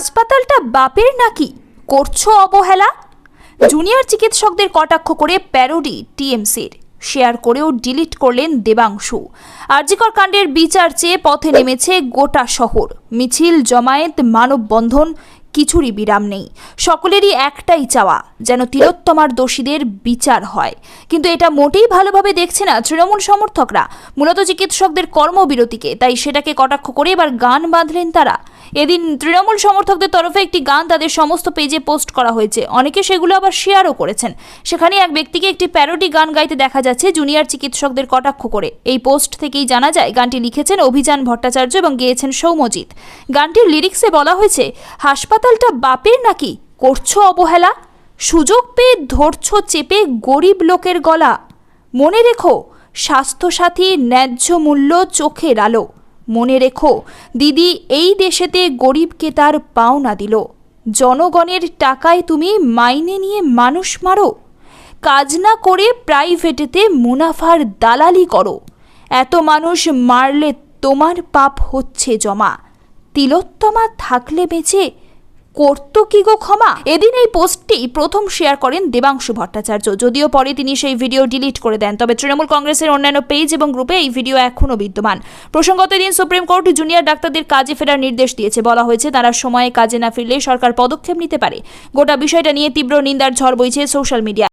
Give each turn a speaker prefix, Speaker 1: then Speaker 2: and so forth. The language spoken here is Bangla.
Speaker 1: হাসপাতালটা বাপের নাকি? করছ অবহেলা? জুনিয়র চিকিৎসকদের কটাক্ষ করে প্যারোডি টিএমসির। শেয়ার করেও ডিলিট করলেন দেবাংশু। আরজিকর কাণ্ডের বিচার চেয়ে পথে নেমেছে গোটা শহর। মিছিল, জমায়েত, মানববন্ধন, কিছুরই বিরাম নেই। সকলেরই একটাই চাওয়া, যেন তিলোত্তমার দোষীদের বিচার হয়। কিন্তু এটা মোটেই ভালোভাবে দেখছে না তৃণমূল সমর্থকরা। মূলত চিকিৎসকদের কর্মবিরতিকে, তাই সেটাকে কটাক্ষ করে এবার গান বাঁধলেন তারা। এদিন তৃণমূল সমর্থকদের তরফে একটি গান তাদের সমস্ত পেজে পোস্ট করা হয়েছে। অনেকে সেগুলো আবার শেয়ারও করেছেন। সেখানে এক ব্যক্তিকে একটি প্যারোডি গান গাইতে দেখা যাচ্ছে জুনিয়র চিকিৎসকদের কটাক্ষ করে। এই পোস্ট থেকেই জানা যায়, গানটি লিখেছেন অভিযান ভট্টাচার্য এবং গেয়েছেন সৌমজিৎ। গানটির লিরিক্সে বলা হয়েছে, হাসপাতালটা বাপের নাকি? করছ অবহেলা? সুযোগ পেয়ে ধরছ চেপে গরিব লোকের গলা। মনে রেখো, স্বাস্থ্যসাথী ন্যায্য মূল্য চোখের আলো। মনে রেখো, দিদি এই দেশেতে গরিবকে তার পাওনা দিল। জনগণের টাকায় তুমি মাইনে নিয়ে মানুষ মারো। কাজ না করে প্রাইভেটেতে মুনাফার দালালি করো। এত মানুষ মারলে তোমার পাপ হচ্ছে জমা। তিলোত্তমা থাকলে বেঁচে করতো কি গো ক্ষমা? এদিন এই পোস্টটি প্রথম শেয়ার করেন দেবাংশু ভট্টাচার্য। যদিও পরে তিনি সেই ভিডিও ডিলিট করে দেন, তবে তৃণমূল কংগ্রেসের অন্যান্য পেজ এবং গ্রুপে এই ভিডিও এখনও বিদ্যমান। প্রসঙ্গত দিন সুপ্রিম কোর্ট জুনিয়র ডাক্তারদের কাজে ফেরার নির্দেশ দিয়েছে। বলা হয়েছে, তারা সময়ে কাজে না ফিরলে সরকার পদক্ষেপ নিতে পারে। গোটা বিষয়টা নিয়ে তীব্র নিন্দার ঝড় বইছে সোশ্যাল মিডিয়া